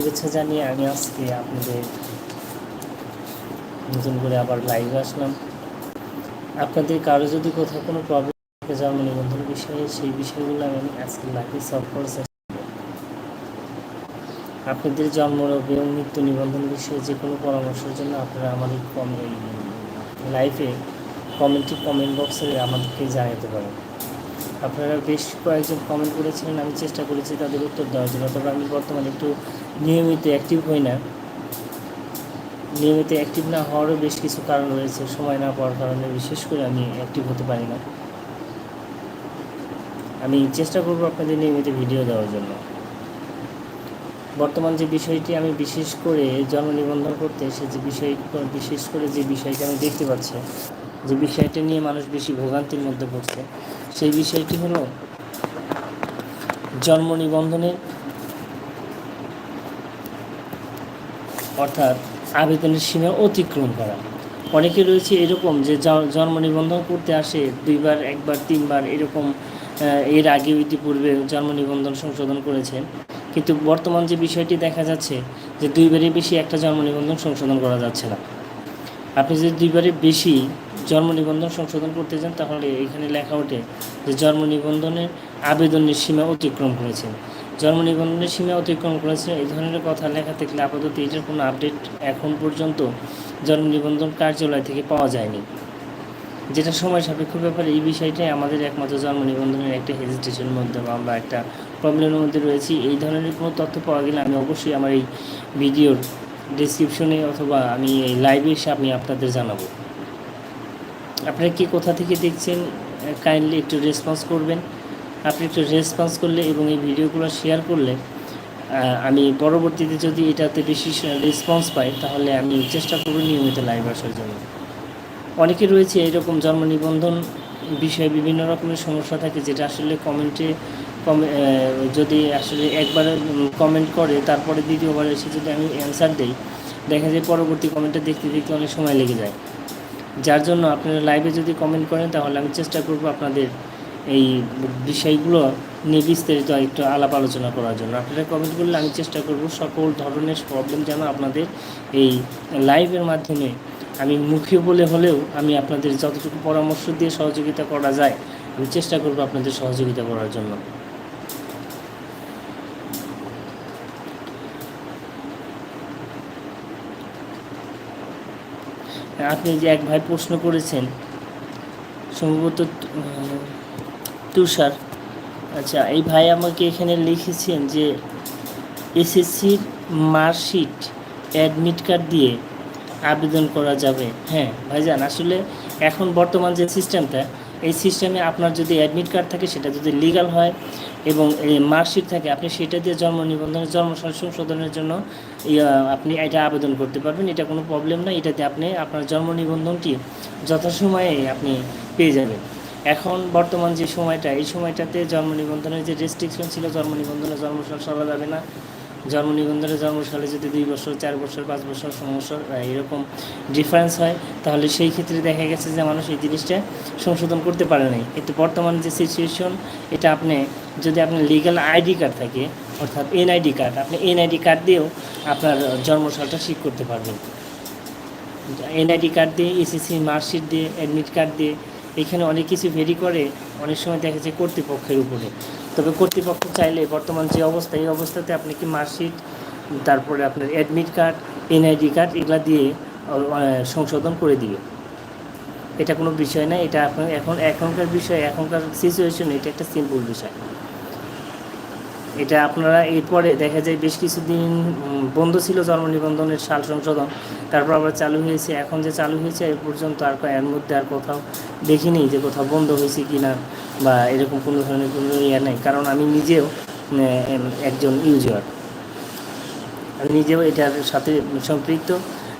শুভেচ্ছা জানিয়ে আমি আজকে আপনাদের নতুন করে আবার লাইভে আসলাম। আপনাদের কারও যদি কোথাও কোনো প্রবলেম থাকে জন্ম নিবন্ধন বিষয়ে, সেই বিষয়গুলো আমি আজকে লাইভে সলভ করার আপনাদের জন্ম এবং মৃত্যু নিবন্ধন বিষয়ে যে কোনো পরামর্শের জন্য আপনারা আমাদের কমেন্ট লাইভে কমেন্টটি কমেন্ট বক্সে আমাদেরকে জানাতে পারেন। আপনারা বেশ কয়েকজন কমেন্ট করেছিলেন, আমি চেষ্টা করেছি তাদের উত্তর দেওয়ার জন্য, তবে আমি বর্তমানে একটু নিয়মিত অ্যাক্টিভ হই না। নিয়মিত অ্যাক্টিভ না হওয়ারও বেশ কিছু কারণ রয়েছে, সময় না পাওয়ার কারণে। বিশেষ করে আমি অ্যাক্টিভ হতে পারি না। আমি চেষ্টা করব আপনাদের নিয়মিত ভিডিও দেওয়ার জন্য। বর্তমান যে বিষয়টি, আমি বিশেষ করে জন্ম নিবন্ধন করতে এসে যে বিষয়, বিশেষ করে যে বিষয়টি আমি দেখতে পাচ্ছি, যে বিষয়টা নিয়ে মানুষ বেশি ভোগান্তির মধ্যে পড়ছে, সেই বিষয়টি হলো জন্ম নিবন্ধনের অর্থাৎ আবেদনের সীমা অতিক্রম করা। অনেকে রয়েছে এরকম যে জন্ম নিবন্ধন করতে আসে, দুইবার, একবার, তিনবার এরকম এর আগে ইতিপূর্বে জন্ম নিবন্ধন সংশোধন করেছেন। কিন্তু বর্তমান যে বিষয়টি দেখা যাচ্ছে যে দুইবারের বেশি একটা জন্ম নিবন্ধন সংশোধন করা যাচ্ছে না। আপনি যদি দুইবারের বেশি জন্ম নিবন্ধন সংশোধন করতে যান, তাহলে এখানে লেখা ওঠে যে জন্ম নিবন্ধনের আবেদনের সীমা অতিক্রম করেছেন। জন্ম নিবন্ধনের সীমা অতিক্রম করেছে। এই ধরনের কথা লেখা থাকলে আপাতত এটার কোনো আপডেট এখন পর্যন্ত জন্ম নিবন্ধন কার্যালয় থেকে পাওয়া যায়নি। যেটা সময় সাপেক্ষ ব্যাপার, এই বিষয়টাই আমাদের একমাত্র জন্ম নিবন্ধনের একটা হেজিটেশনের মধ্যে বা আমরা একটা প্রবলেমের মধ্যে রয়েছি। এই ধরনের কোনো তথ্য পাওয়া গেলে আমি অবশ্যই আমার এই ভিডিওর ডিসক্রিপশনে অথবা আমি এই লাইভে এসে আমি আপনাদের জানাব। আপনারা কি কোথা থেকে দেখছেন? কাইন্ডলি একটু রেসপন্স করবেন। আপনি একটু রেসপন্স করলে এবং এই ভিডিওগুলো শেয়ার করলে আমি পরবর্তীতে যদি এটাতে বেশি রেসপন্স পাই, তাহলে আমি চেষ্টা করব নিয়মিত লাইভ আসার জন্য। অনেকে রয়েছে এরকম জন্ম নিবন্ধন বিষয়ে বিভিন্ন রকমের সমস্যা থাকে, যেটা আসলে কমেন্টে কমে যদি আসলে একবার কমেন্ট করে, তারপরে দ্বিতীয়বার এসে যদি আমি অ্যান্সার দিই, দেখা যায় পরবর্তী কমেন্টটা দেখতে দেখতে অনেক সময় লেগে যায়। যার জন্য আপনারা লাইভে যদি কমেন্ট করেন, তাহলে আমি চেষ্টা করব আপনাদের এই বিষয়গুলো নিয়ে বিস্তারিত একটু আলাপ আলোচনা করার জন্য। আপনারা কমেন্ট করলে আমি চেষ্টা করব সকল ধরনের প্রবলেম যেন আপনাদের এই লাইভের মাধ্যমে আমি মুখে বলে হলেও আমি আপনাদের যতটুকু পরামর্শ দিয়ে সহযোগিতা করা যায়, আমি চেষ্টা করব আপনাদের সহযোগিতা করার জন্য। আপনি যে এক ভাই প্রশ্ন করেছেন, সম্ভবত তুষার আচ্ছা এই ভাই আমাকে এখানে লিখেছেন যে এসএসসির মার্কশিট, অ্যাডমিট কার্ড দিয়ে আবেদন করা যাবে। হ্যাঁ ভাইজান, আসলে এখন বর্তমান যে সিস্টেমটা, এই সিস্টেমে আপনার যদি অ্যাডমিট কার্ড থাকে, সেটা যদি লিগাল হয় এবং এই মার্কশিট থাকে, আপনি সেটা দিয়ে জন্ম নিবন্ধনের, জন্ম সংশোধনের জন্য আপনি এটা আবেদন করতে পারবেন। এটা কোনো প্রবলেম না। এটাতে আপনি আপনার জন্ম নিবন্ধনটি যথাসময়ে আপনি পেয়ে যাবেন। এখন বর্তমান যে সময়টা, এই সময়টাতে জন্ম নিবন্ধনের যে রেস্ট্রিকশন ছিল, জন্ম নিবন্ধনে জন্মসাল সরা যাবে না। জন্ম নিবন্ধনের জন্মসালে যদি দুই বছর, চার বছর, পাঁচ বছর সমস্যা এরকম ডিফারেন্স হয়, তাহলে সেই ক্ষেত্রে দেখা গেছে যে মানুষ এই জিনিসটা সংশোধন করতে পারে নাই। কিন্তু বর্তমান যে সিচুয়েশন এটা আপনি, যদি আপনার লিগ্যাল আইডি কার্ড থাকে, অর্থাৎ এনআইডি কার্ড আপনি এনআইডি কার্ড দিয়েও আপনার জন্মসালটা ঠিক করতে পারবেন। এনআইডি কার্ড দিয়ে এসএসসি মার্কশিট দিয়ে অ্যাডমিট কার্ড দিয়ে এখানে অনেক কিছু ভেরি করে, অনেক সময় দেখা যায় কর্তৃপক্ষের উপরে। তবে কর্তৃপক্ষ চাইলে বর্তমান যে অবস্থা, এই অবস্থাতে আপনি কি মার্কশিট, তারপরে আপনার অ্যাডমিট কার্ড এনআইডি কার্ড এগুলো দিয়ে সংশোধন করে দিবে। এটা কোনো বিষয় না, এটা এখন এখনকার বিষয়, এখনকার সিচুয়েশন এটা একটা সিম্পল বিষয়। এটা আপনারা এরপরে দেখা যায় বেশ কিছুদিন বন্ধ ছিল জন্ম নিবন্ধনের সাল সংশোধন। তারপর আবার চালু হয়েছে। এখন যে চালু হয়েছে, এ পর্যন্ত আর এর মধ্যে আর কোথাও দেখিনি যে কোথাও বন্ধ হয়েছে কি না বা এরকম কোনো ধরনের কোনো ইয়ে নেই। কারণ আমি নিজেও একজন ইউজার আমি নিজেও এটার সাথে সম্পৃক্ত।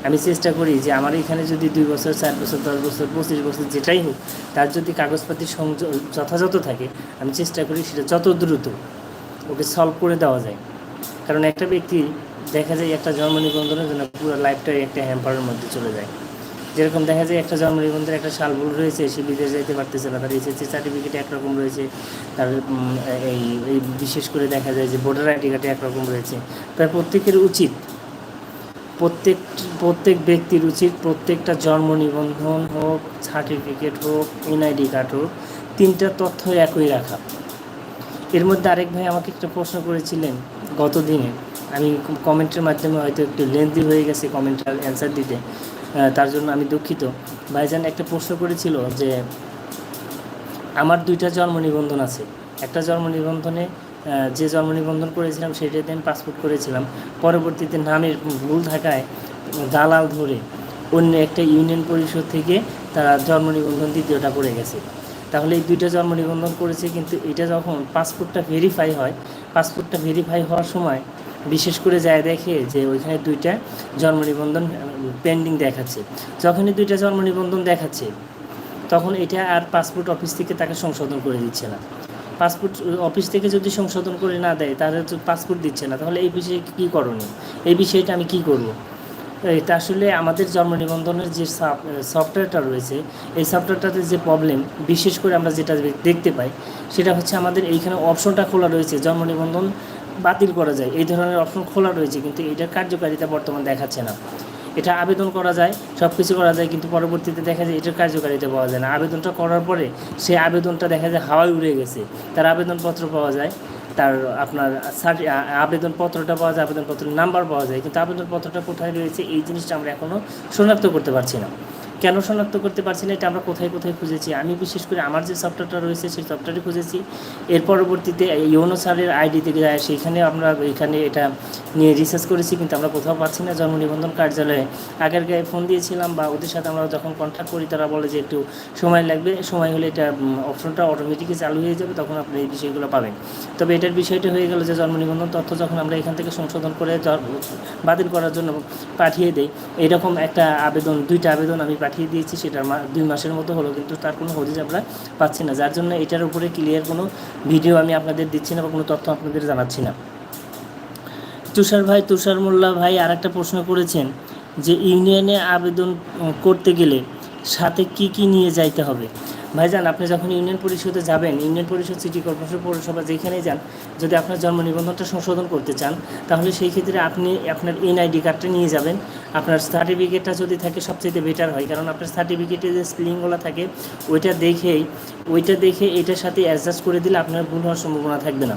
আমি চেষ্টা করি যে আমার এখানে যদি দুই বছর, চার বছর, দশ বছর, পঁচিশ বছর যেটাই হোক, তার যদি কাগজপাতি সংযোগ যথাযথ থাকে, আমি চেষ্টা করি সেটা যত দ্রুত ওকে সলভ করে দেওয়া যায়। কারণ একটা ব্যক্তি দেখা যায় একটা জন্ম নিবন্ধনের জন্য পুরো লাইফটাই একটা হ্যাম্পারের মধ্যে চলে যায়। যেরকম দেখা যায় একটা জন্ম নিবন্ধনের একটা সাল ভুল রয়েছে, সে বিদেশ যেতে পারতেছে না, তার এসএসসি সার্টিফিকেট একরকম রয়েছে, তার এই এই বিশেষ করে দেখা যায় যে ভোটার আইডি কার্ডে একরকম রয়েছে। তাই প্রত্যেকের উচিত, প্রত্যেক প্রত্যেক ব্যক্তির উচিত প্রত্যেকটা জন্ম নিবন্ধন হোক সার্টিফিকেট হোক এনআইডি কার্ড হোক, তিনটা তথ্য একই রাখা। এর মধ্যে আরেক ভাই আমাকে একটা প্রশ্ন করেছিলেন গত দিনে আমি কমেন্টের মাধ্যমে হয়তো একটু লেন্দি হয়ে গেছে কমেন্টের অ্যান্সার দিতে। তার জন্য আমি দুঃখিত। ভাইজান একটা প্রশ্ন করেছিল যে, আমার দুইটা জন্ম নিবন্ধন আছে। একটা জন্ম নিবন্ধনে যে জন্ম নিবন্ধন করেছিলাম সেটাতে আমি পাসপোর্ট করেছিলাম। পরবর্তীতে নামের ভুল থাকায় দালাল ধরে অন্য একটা ইউনিয়ন পরিষদ থেকে তারা জন্ম নিবন্ধন দ্বিতীয়টা করে গেছে। তাহলে এই দুইটা জন্ম নিবন্ধন করেছে, কিন্তু এটা যখন পাসপোর্টটা ভেরিফাই হয়, পাসপোর্টটা ভেরিফাই হওয়ার সময় বিশেষ করে যায় দেখে যে ওইখানে দুইটা জন্ম নিবন্ধন পেন্ডিং দেখাচ্ছে। যখনই দুইটা জন্ম নিবন্ধন দেখাচ্ছে, তখন এটা আর পাসপোর্ট অফিস থেকে তাকে সংশোধন করে দিচ্ছে না। পাসপোর্ট অফিস থেকে যদি সংশোধন করে না দেয়, তাহলে তো পাসপোর্ট দিচ্ছে না। তাহলে এই বিষয়ে কী করণীয়? এই বিষয়টা আমি কী করব? এটা আসলে আমাদের জন্ম নিবন্ধনের যে সফটওয়্যারটা রয়েছে, এই সফটওয়্যারটাতে যে প্রবলেম বিশেষ করে আমরা যেটা দেখতে পাই, সেটা হচ্ছে আমাদের এইখানে অপশনটা খোলা রয়েছে, জন্ম নিবন্ধন বাতিল করা যায়, এই ধরনের অপশন খোলা রয়েছে, কিন্তু এটার কার্যকারিতা বর্তমান দেখাচ্ছে না। এটা আবেদন করা যায় সব কিছু করা যায়, কিন্তু পরবর্তীতে দেখা যায় এটার কার্যকারিতা পাওয়া যায় না। আবেদনটা করার পরে সেই আবেদনটা দেখা যায় হাওয়ায় উড়ে গেছে, তার আবেদনপত্র পাওয়া যায় তার আপনার আবেদনপত্রটা পাওয়া যায়, আবেদনপত্রের নাম্বার পাওয়া যায়, কিন্তু আবেদনপত্রটা কোথায় রয়েছে এই জিনিসটা আমরা এখনও শনাক্ত করতে পারছি না। কেন শনাক্ত করতে পারছি না, এটা আমরা কোথায় কোথায় খুঁজেছি? আমি বিশেষ করে আমার যে সফটওয়্যারটা রয়েছে, সেই সফটওয়্যারে খুঁজেছি। এর পরবর্তীতে ইউনো সারের আইডি থেকে যায় সেইখানে আমরা এখানে এটা নিয়ে রিসার্চ করেছি, কিন্তু আমরা কোথাও পাচ্ছি না। জন্ম নিবন্ধন কার্যালয়ে আগের গায়ে ফোন দিয়েছিলাম বা ওদের সাথে আমরা যখন কন্ট্যাক্ট করি, তারা বলে যে একটু সময় লাগবে। সময় হলে এটা অপশনটা অটোমেটিকই চালু হয়ে যাবে, তখন আপনি এই বিষয়গুলো পাবেন। তবে এটার বিষয়টা হয়ে গেল যে জন্ম নিবন্ধন তথ্য যখন আমরা এখান থেকে সংশোধন করে বাতিল করার জন্য পাঠিয়ে দেই, এরকম একটা আবেদন, দুইটা আবেদন আমি পাঠিয়ে দিয়েছি, সেটার মা, দুই মাসের মতো হলো, কিন্তু তার কোনো হদিস আমরা পাচ্ছি না। যার জন্য এটার উপরে ক্লিয়ার কোনো ভিডিও আমি আপনাদের দিচ্ছি না বা কোনো তথ্য আপনাদের জানাচ্ছি না। তুষার ভাই, তুষার মোল্লা ভাই আর একটা প্রশ্ন করেছেন যে ইউনিয়নে আবেদন করতে গেলে সাথে কি কি নিয়ে যাইতে হবে? ভাইজান, আপনি যখন ইউনিয়ন পরিষদে যাবেন, ইউনিয়ন পরিষদ, সিটি কর্পোরেশন, পৌরসভা যেখানেই যান, যদি আপনার জন্ম নিবন্ধনটা সংশোধন করতে চান, তাহলে সেই ক্ষেত্রে আপনি আপনার এনআইডি কার্ডটা নিয়ে যাবেন আপনার সার্টিফিকেটটা যদি থাকে সবচেয়ে বেটার হয়। কারণ আপনার সার্টিফিকেটে যে স্পেলিংগুলো থাকে, ওইটা দেখেই, ওইটা দেখে এটার সাথে অ্যাডজাস্ট করে দিলে আপনার ভুল হওয়ার সম্ভাবনা থাকবে না।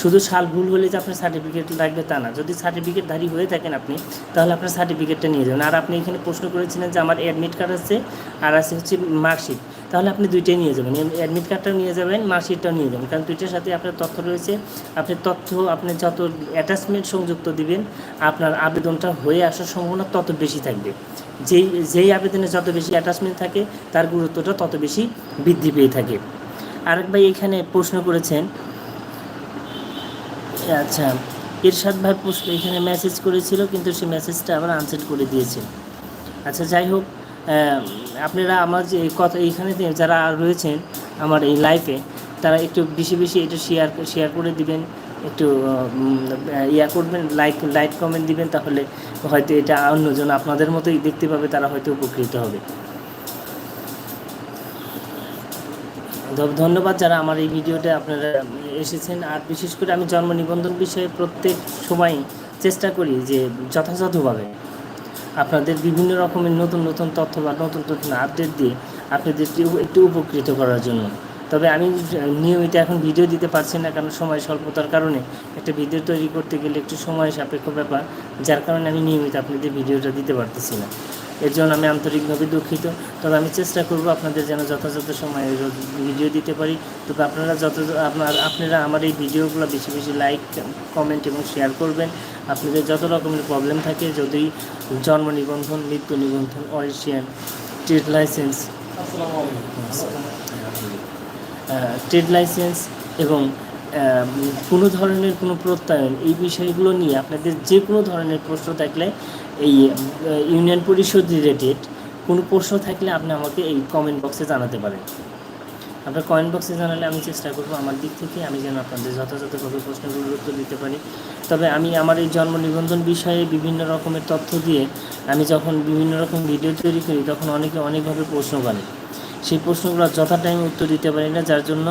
শুধু সাল ভুল হলে যে আপনার সার্টিফিকেট লাগবে তা না। যদি সার্টিফিকেটধারী হয়ে থাকেন আপনি, তাহলে আপনার সার্টিফিকেটটা নিয়ে যাবেন। আর আপনি এখানে প্রশ্ন করেছিলেন যে আমার অ্যাডমিট কার্ড আছে, আর আছে হচ্ছে মার্কশিট তাহলে আপনি দুইটাই নিয়ে যাবেন। অ্যাডমিট কার্ডটাও নিয়ে যাবেন, মার্কশিটটাও নিয়ে যাবেন। কারণ দুইটার সাথে আপনার তথ্য রয়েছে, আপনি তথ্য, আপনি যত অ্যাটাচমেন্ট সংযুক্ত দিবেন, আপনার আবেদনটা হয়ে আসার সম্ভাবনা তত বেশি থাকবে। যেই যেই আবেদনে যত বেশি অ্যাটাচমেন্ট থাকে, তার গুরুত্বটা তত বেশি বৃদ্ধি পেয়ে থাকে। আরেক ভাই এখানে প্রশ্ন করেছেন আচ্ছা এরশাদ ভাই প্রশ্ন এখানে মেসেজ করেছিল, কিন্তু সে মেসেজটা আবার আনসেন্ড করে দিয়েছে। আচ্ছা যাই হোক আপনারা আমার যে কথা এইখানে যারা রয়েছেন আমার এই লাইফে তারা একটু বেশি বেশি এটা শেয়ার শেয়ার করে দিবেন, একটু ইয়া করবেন লাইক লাইক কমেন্ট দিবেন, তাহলে হয়তো এটা অন্যজন আপনাদের মতোই দেখতে পাবে, তারা হয়তো উপকৃত হবে। ধন্যবাদ যারা আমার এই ভিডিওতে আপনারা এসেছেন, আর বিশেষ করে আমি জন্ম নিবন্ধন বিষয়ে প্রত্যেক সময় চেষ্টা করি যে যথাযথভাবে আপনাদের বিভিন্ন রকমের নতুন নতুন তথ্য বা নতুন নতুন আপডেট দিয়ে আপনাদের একটু উপকৃত করার জন্য। তবে আমি নিয়মিত এখন ভিডিও দিতে পারছি না, কারণ সময় স্বল্পতার কারণে একটা ভিডিও তৈরি করতে গেলে একটু সময় সাপেক্ষ ব্যাপার, যার কারণে আমি নিয়মিত আপনাদের ভিডিওটা দিতে পারতেছি না। এর জন্য আমি আন্তরিকভাবে দুঃখিত। তবে আমি চেষ্টা করব আপনাদের যেন যথাযথ সময়ে ভিডিও দিতে পারি। তবে আপনারা যত আপনার আপনারা আমার এই ভিডিওগুলো বেশি বেশি লাইক কমেন্ট এবং শেয়ার করবেন। আপনাদের যত রকমের প্রবলেম থাকে যদি জন্ম নিবন্ধন মৃত্যু নিবন্ধন অরিশিয়ান ট্রেড লাইসেন্স ট্রেড লাইসেন্স এবং কোনো ধরনের কোনো প্রত্যয়ন এই বিষয়গুলো নিয়ে আপনাদের যে কোনো ধরনের প্রশ্ন থাকলে এই ইউনিয়ন পরিষদ রিলেটেড কোনো প্রশ্ন থাকলে আপনি আমাকে এই কমেন্ট বক্সে জানাতে পারেন। আপনার কমেন্ট বক্সে জানালে আমি চেষ্টা করব আমার দিক থেকে আমি যেন আপনাদের যথাযথভাবে প্রশ্নগুলোর উত্তর দিতে পারি। তবে আমি আমার এই জন্ম নিবন্ধন বিষয়ে বিভিন্ন রকমের তথ্য দিয়ে আমি যখন বিভিন্ন রকম ভিডিও তৈরি করি, তখন অনেকে অনেকভাবে প্রশ্ন করে। সেই প্রশ্নগুলো যথা টাইমে উত্তর দিতে পারি না, যার জন্য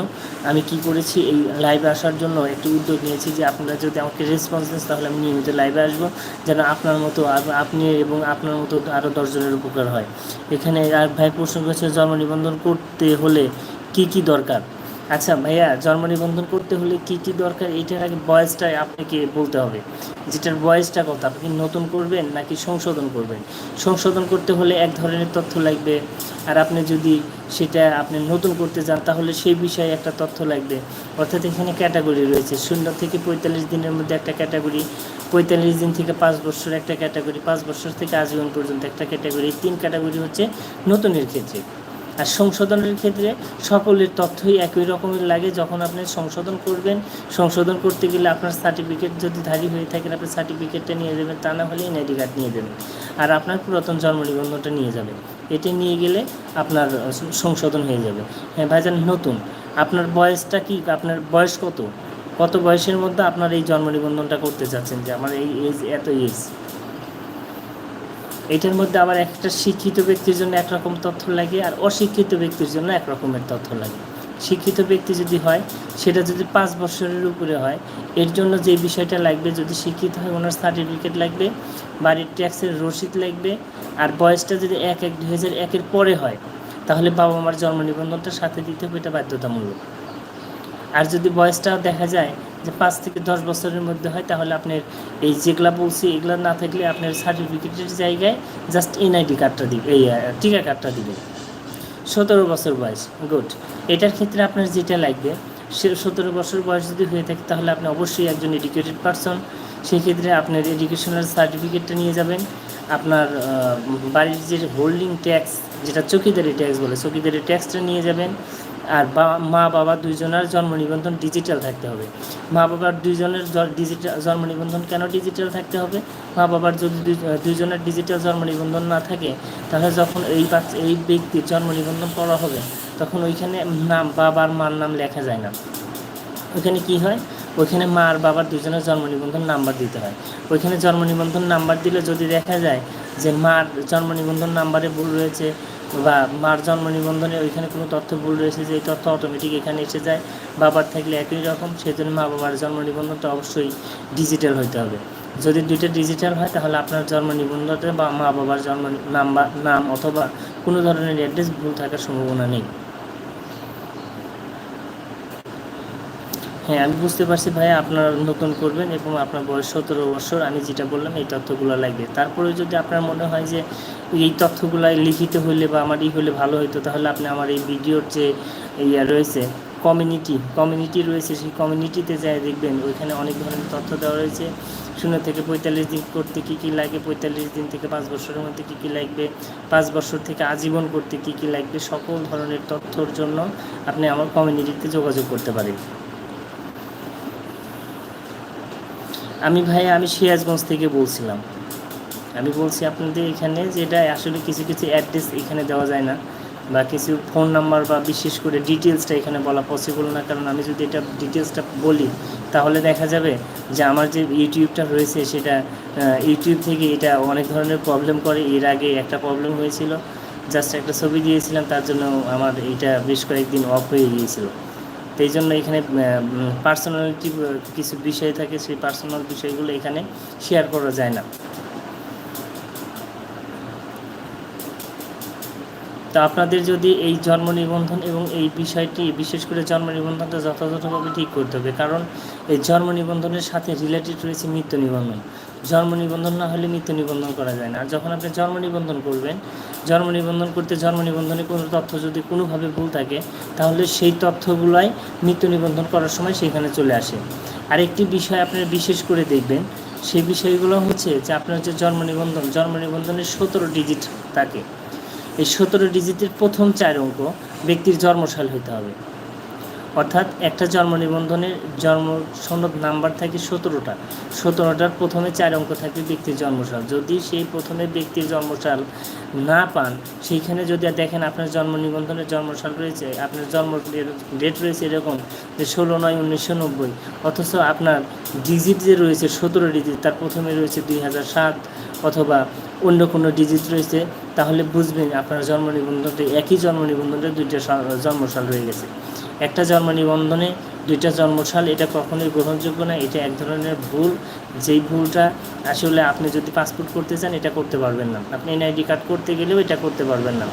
আমি কি করেছি, এই লাইভে আসার জন্য একটি উদ্যোগ নিয়েছি যে আপনারা যদি আমাকে রেসপন্স দেন, তাহলে আমি নিয়মিত লাইভে আসব, যেন আপনার মতো আপনি এবং আপনার মতো আরও দশজনের উপকার হয়। এখানে আর ভাই প্রশ্ন করেছে, জন্ম নিবন্ধন করতে হলে কি কি দরকার? আচ্ছা ভাইয়া, জন্ম নিবন্ধন করতে হলে কি কি দরকার? এটার আগে বয়সটা আপনাকে বলতে হবে। যেটার বয়সটা কত? আপনি নতুন করবেন নাকি সংশোধন করবেন? সংশোধন করতে হলে এক ধরনের তথ্য লাগবে। আর আপনি যদি সেটা আপনি নতুন করতে যান তাহলে সেই বিষয়ে একটা তথ্য লাগবে। অর্থাৎ এখানে ক্যাটাগরি রয়েছে। শূন্য থেকে পঁয়তাল্লিশ দিনের মধ্যে একটা ক্যাটাগরি, পঁয়তাল্লিশ দিন থেকে পাঁচ বছর একটা ক্যাটাগরি, পাঁচ বছর থেকে আজীবন পর্যন্ত একটা ক্যাটাগরি। তিন ক্যাটাগরি হচ্ছে নতুনের ক্ষেত্রে। আর সংশোধনের ক্ষেত্রে সকলের তথ্যই একই রকমের লাগে যখন আপনি সংশোধন করবেন। সংশোধন করতে গেলে আপনার সার্টিফিকেট যদি ধারী হয়ে থাকেন আপনি সার্টিফিকেটটা নিয়ে যাবেন, তা না হলে এনআইডি কার্ড নিয়ে যাবেন। আর আপনার পুরাতন জন্ম নিবন্ধনটা নিয়ে যাবেন। এটি নিয়ে গেলে আপনার সংশোধন হয়ে যাবে। হ্যাঁ ভাইজান, নতুন। আপনার বয়সটা কি? আপনার বয়স কত? কত বয়সের মধ্যে আপনার এই জন্ম নিবন্ধনটা করতে চাচ্ছেন যে আমার এই এজ এত এজ এটার মধ্যে আবার একটা শিক্ষিত ব্যক্তির জন্য একরকম তথ্য লাগে আর অশিক্ষিত ব্যক্তির জন্য একরকমের তথ্য লাগে। শিক্ষিত ব্যক্তি যদি হয়, সেটা যদি পাঁচ বছরের উপরে হয়, এর জন্য যে বিষয়টা লাগবে, যদি শিক্ষিত হয়, ওনার সার্টিফিকেট লাগবে, বাড়ির ট্যাক্সের রসিদ লাগবে, আর বয়সটা যদি এক এক দুই হাজার একের পরে হয়, তাহলে বাবা মার জন্ম নিবন্ধনটা সাথে দিতে হবে, এটা বাধ্যতামূলক। আর যদি বয়সটা দেখা যায় যে পাঁচ থেকে দশ বছরের মধ্যে হয়, তাহলে আপনার এই যেগুলা বলছি, এগুলো না থাকলে আপনার সার্টিফিকেটের জায়গায় জাস্ট এনআইডি কার্ডটা দিবে, এই টিকা কার্ডটা দিবে। সতেরো বছর বয়স গুড এটার ক্ষেত্রে আপনার যেটা লাগবে, সে সতেরো বছর বয়স যদি হয়ে থাকে, তাহলে আপনি অবশ্যই একজন এডুকেটেড পারসন সেই ক্ষেত্রে আপনার এডুকেশনাল সার্টিফিকেটটা নিয়ে যাবেন। আপনার বাড়ির যে হোল্ডিং ট্যাক্স যেটা চকিদারি ট্যাক্স বলে, চকিদারি ট্যাক্সটা নিয়ে যাবেন। আর মা, বাবা দুইজনের জন্ম নিবন্ধন ডিজিটাল থাকতে হবে। মা, বাবার দুইজনের ডিজিটাল জন্ম নিবন্ধন কেন ডিজিটাল থাকতে হবে? মা, বাবার যদি দুই- দুইজনের ডিজিটাল জন্ম নিবন্ধন না থাকে, তাহলে যখন এই বাচ্চা এই ব্যক্তির জন্ম নিবন্ধন করা হবে, তখন ওইখানে নাম, বাবার মার নাম লেখা যায় না। ওইখানে কি হয়? ওইখানে মা আর বাবার দুজনের জন্ম নিবন্ধন নাম্বার দিতে হয়। ওইখানে জন্ম নিবন্ধন নাম্বার দিলে যদি দেখা যায় যে মার জন্ম নিবন্ধন নাম্বারে ভুল রয়েছে বা মার জন্ম নিবন্ধনে ওইখানে কোনো তথ্য ভুল রয়েছে যে এই তথ্য অটোমেটিক এখানে এসে যায়। বাবার থাকলে একই রকম, সেজন্য মা বাবার জন্ম নিবন্ধনটা অবশ্যই ডিজিটাল হতে হবে। যদি দুইটা ডিজিটাল হয়, তাহলে আপনার জন্ম নিবন্ধতে বা মা বাবার জন্ম নাম্বার, নাম অথবা কোনো ধরনের অ্যাড্রেস ভুল থাকার সম্ভাবনা নেই। হ্যাঁ আমি বুঝতে পারছি ভাই আপনার নতুন করবেন এবং আপনার বয়স সতেরো বছর। আমি যেটা বললাম, এই তথ্যগুলো লাগবে। তারপরে যদি আপনার মনে হয় যে এই তথ্যগুলো লিখিত হলে বা আমার ই হলে ভালো হতো তাহলে আপনি আমার এই ভিডিওর যে ইয়া রয়েছে কমিউনিটি কমিউনিটি রয়েছে, সেই কমিউনিটিতে যায় দেখবেন, ওইখানে অনেক ধরনের তথ্য দেওয়া রয়েছে। শূন্য থেকে পঁয়তাল্লিশ দিন করতে কী কী লাগে, পঁয়তাল্লিশ দিন থেকে পাঁচ বছরের মধ্যে কী কী লাগবে, পাঁচ বছর থেকে আজীবন করতে কী কী লাগবে, সকল ধরনের তথ্যর জন্য আপনি আমার কমিউনিটিতে যোগাযোগ করতে পারেন। আমি ভাই, আমি সিরাজগঞ্জ থেকে বলছিলাম। আমি বলছি, আপনাদের এখানে যেটা আসলে কিছু কিছু অ্যাড্রেস এখানে দেওয়া যায় না বা কিছু ফোন নাম্বার বা বিশেষ করে ডিটেলসটা এখানে বলা পসিবল না। কারণ আমি যদি এটা ডিটেলসটা বলি, তাহলে দেখা যাবে যে আমার যে ইউটিউবটা রয়েছে, সেটা ইউটিউব থেকে এটা অনেক ধরনের প্রবলেম করে। এর আগে একটা প্রবলেম হয়েছিল। জাস্ট একটা ছবি দিয়েছিলাম, তার জন্য আমার এটা বেশ কয়েকদিন অফ হয়ে গিয়েছিল। তো এই জন্য এখানে পার্সোনালিটি কিছু বিষয় থাকে, সেই পার্সোনাল বিষয়গুলো এখানে শেয়ার করা যায় না। তো আপনাদের যদি এই জন্ম নিবন্ধন এবং এই বিষয়টি, বিশেষ করে জন্ম নিবন্ধনটা যথাযথভাবে ঠিক করতে হবে, কারণ এই জন্ম নিবন্ধনের সাথে রিলেটেড রয়েছে মৃত্যু নিবন্ধন। জন্ম নিবন্ধন না হলে মৃত্যু নিবন্ধন করা যায় না। আর যখন আপনি জন্ম নিবন্ধন করবেন, জন্ম নিবন্ধন করতে জন্ম নিবন্ধনে কোনো তথ্য যদি কোনোভাবে ভুল থাকে, তাহলে সেই তথ্যগুলাই মৃত্যু নিবন্ধন করার সময় সেখানে চলে আসে। আর একটি বিষয় আপনারা বিশেষ করে দেখবেন সেই বিষয়গুলো হচ্ছে যে আপনার যে জন্ম নিবন্ধন, জন্ম নিবন্ধনের সতেরো ডিজিট থাকে। এই সতেরো ডিজিটের প্রথম চার অঙ্ক ব্যক্তির জন্মসাল হতে হবে। অর্থাৎ একটা জন্ম নিবন্ধনের জন্ম সনদ নাম্বার থাকে সতেরোটা। সতেরোটার প্রথমে চার অঙ্ক থাকে ব্যক্তির জন্মসাল। যদি সেই প্রথমে ব্যক্তির জন্মসাল না পান, সেইখানে যদি দেখেন আপনার জন্ম নিবন্ধনের জন্মসাল রয়েছে, আপনার জন্ম ডেট রয়েছে এরকম যে ষোলো নয় উনিশশো নব্বই, অথচ আপনার ডিজিট যে রয়েছে সতেরো ডিজিট তার প্রথমে রয়েছে দুই হাজার সাত, অথবা অন্য কোনো ডিজিট রয়েছে, তাহলে বুঝবেন আপনার জন্ম নিবন্ধনটি একই জন্ম নিবন্ধনে দুইটা জন্মসাল রয়ে গেছে। একটা জন্ম নিবন্ধনে, দুইটা জন্মসাল, এটা কখনোই গ্রহণযোগ্য না, এটা এক ধরনের ভুল। যেই ভুলটা আসলে আপনি যদি পাসপোর্ট করতে চান, এটা করতে পারবেন না। আপনি এনআইডি কার্ড করতে গেলেও এটা করতে পারবেন না।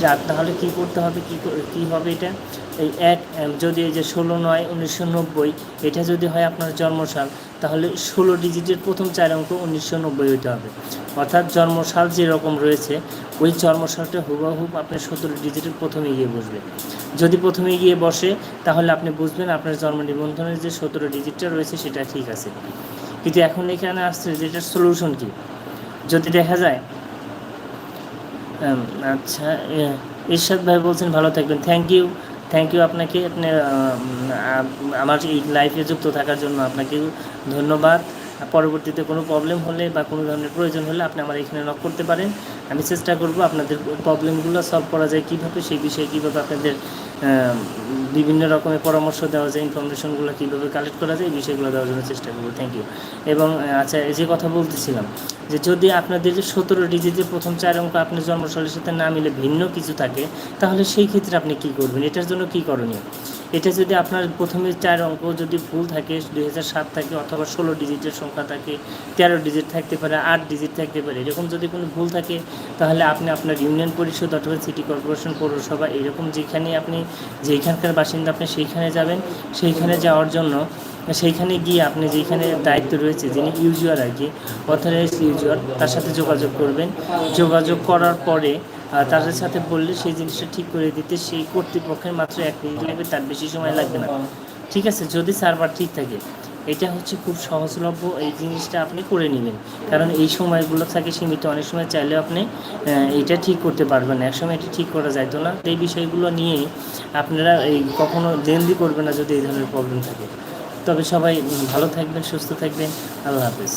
যা- তাহলে কি করতে হবে? কি কি হবে এটা? এই এক যদি এই যে ষোলো নয়, উনিশশো নব্বই, এটা যদি হয় আপনার জন্মসাল, তাহলে ষোলো ডিজিটের প্রথম চার অঙ্ক উনিশশো নব্বই হইতে হবে। অর্থাৎ জন্মসাল যেরকম রয়েছে, ওই জন্মসালটা হুবাহুব আপনার সতেরো ডিজিটের প্রথমে গিয়ে বসবে। যদি প্রথমে গিয়ে বসে, তাহলে আপনি বুঝবেন আপনার জন্ম নিবন্ধনের যে সতেরো ডিজিটটা রয়েছে, সেটা ঠিক আছে। কিন্তু এখন এখানে আসছে যে এটার সলিউশন কী? যদি দেখা যায় আচ্ছা ইরশাদ ভাই বলছেন, ভালো থাকবেন। থ্যাংক ইউ থ্যাংক ইউ আপনাকে, আপনি আমার এই লাইফে যুক্ত থাকার জন্য আপনাকে ধন্যবাদ। পরবর্তীতে কোনো প্রবলেম হলে বা কোনো ধরনের প্রয়োজন হলে আপনি আমার এখানে নক করতে পারেন। আমি চেষ্টা করব আপনাদের প্রবলেমগুলো সলভ করা যায় কীভাবে, সেই বিষয়ে কীভাবে আপনাদের বিভিন্ন রকমের পরামর্শ দেওয়া যায় ইনফরমেশনগুলো কীভাবে কালেক্ট করা যায়, এই বিষয়গুলো দেওয়ার জন্য চেষ্টা করব। থ্যাংক ইউ এবং আচ্ছা যে কথা বলতেছিলাম যে যদি আপনাদের যে সতেরো ডিজিটের প্রথম চার অঙ্ক আপনার জন্মসালের সাথে না মিলে ভিন্ন কিছু থাকে, তাহলে সেই ক্ষেত্রে আপনি কি করবেন? এটার জন্য কি করণীয়? এটা যদি আপনার প্রথমে চার অঙ্ক যদি ভুল থাকে, দুই হাজার সাত থাকে অথবা ষোলো ডিজিটের সংখ্যা থাকে, তেরো ডিজিট থাকতে পারে, আট ডিজিট থাকতে পারে, এরকম যদি কোনো ভুল থাকে, তাহলে আপনি আপনার ইউনিয়ন পরিষদ অথবা সিটি কর্পোরেশন পৌরসভা, এরকম যেখানে আপনি যেখানকার বাসিন্দা আপনি সেইখানে যাবেন, সেইখানে যাওয়ার জন্য, সেইখানে গিয়ে আপনি যেখানে দায়িত্ব রয়েছে, যিনি ইউজুয়ার আর কি অথরাইজ ইউজুয়ার তার সাথে যোগাযোগ করবেন। যোগাযোগ করার পরে তাদের সাথে বললে সেই জিনিসটা ঠিক করে দিতে সেই কর্তৃপক্ষের মাত্র এক মিনিট লাগবে, তার বেশি সময় লাগবে না। ঠিক আছে, যদি সার্ভার ঠিক থাকে, এটা হচ্ছে খুব সহজলভ্য এই জিনিসটা আপনি করে নেবেন। কারণ এই সময়গুলো থাকে সীমিত, অনেক সময় চাইলেও আপনি এটা ঠিক করতে পারবেন না। একসময় এটা ঠিক করা যাইতো না। এই বিষয়গুলো নিয়ে আপনারা এই কখনো জেন্দি করবেন না যদি এই ধরনের প্রবলেম থাকে। তবে সবাই ভালো থাকবেন, সুস্থ থাকবেন। আল্লাহ হাফেজ।